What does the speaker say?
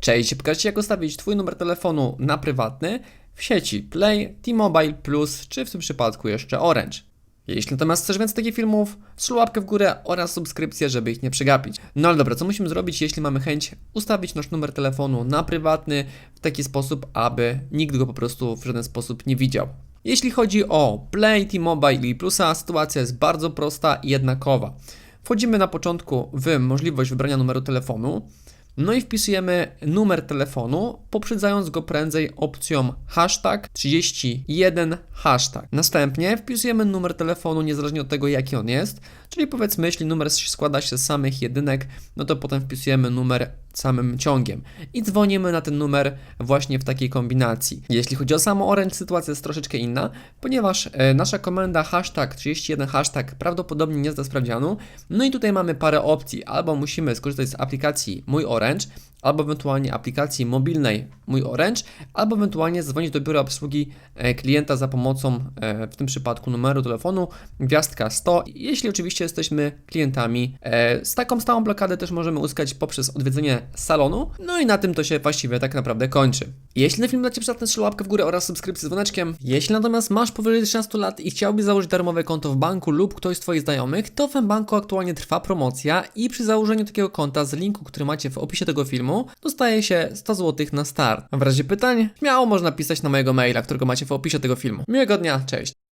Cześć, pokażę jak ustawić Twój numer telefonu na prywatny w sieci Play, T-Mobile Plus czy w tym przypadku jeszcze Orange. Jeśli natomiast chcesz więcej takich filmów, strzel łapkę w górę oraz subskrypcję, żeby ich nie przegapić. No ale dobra, co musimy zrobić, jeśli mamy chęć ustawić nasz numer telefonu na prywatny w taki sposób, aby nikt go po prostu w żaden sposób nie widział. Jeśli chodzi o Play, T-Mobile i Plusa, sytuacja jest bardzo prosta i jednakowa. Wchodzimy na początku w możliwość wybrania numeru telefonu. No i wpisujemy numer telefonu, poprzedzając go prędzej opcją hashtag 31 hashtag. Następnie wpisujemy numer telefonu niezależnie od tego jaki on jest, czyli powiedzmy jeśli numer składa się z samych jedynek, no to potem wpisujemy numer samym ciągiem i dzwonimy na ten numer właśnie w takiej kombinacji. Jeśli chodzi o samo Orange, sytuacja jest troszeczkę inna, ponieważ e, nasza komenda hashtag 31 hashtag prawdopodobnie nie zda sprawdzianu. No i tutaj mamy parę opcji. Albo musimy skorzystać z aplikacji Mój Orange, albo ewentualnie aplikacji mobilnej Mój Orange, albo ewentualnie zadzwonić do biura obsługi e, klienta za pomocą e, w tym przypadku numeru telefonu gwiazdka 100, jeśli oczywiście jesteśmy klientami. E, Z taką stałą blokadę też możemy uzyskać poprzez odwiedzenie salonu. No i na tym to się właściwie tak naprawdę kończy. Jeśli ten film dla Ciebie przydatny, strzel łapkę w górę oraz subskrypcję z dzwoneczkiem. Jeśli natomiast masz powyżej 13 lat i chciałbyś założyć darmowe konto w banku lub ktoś z Twoich znajomych, to w banku aktualnie trwa promocja i przy założeniu takiego konta z linku, który macie w opisie tego filmu, dostaje się 100 zł na start. W razie pytań, śmiało można pisać na mojego maila, którego macie w opisie tego filmu. Miłego dnia, cześć!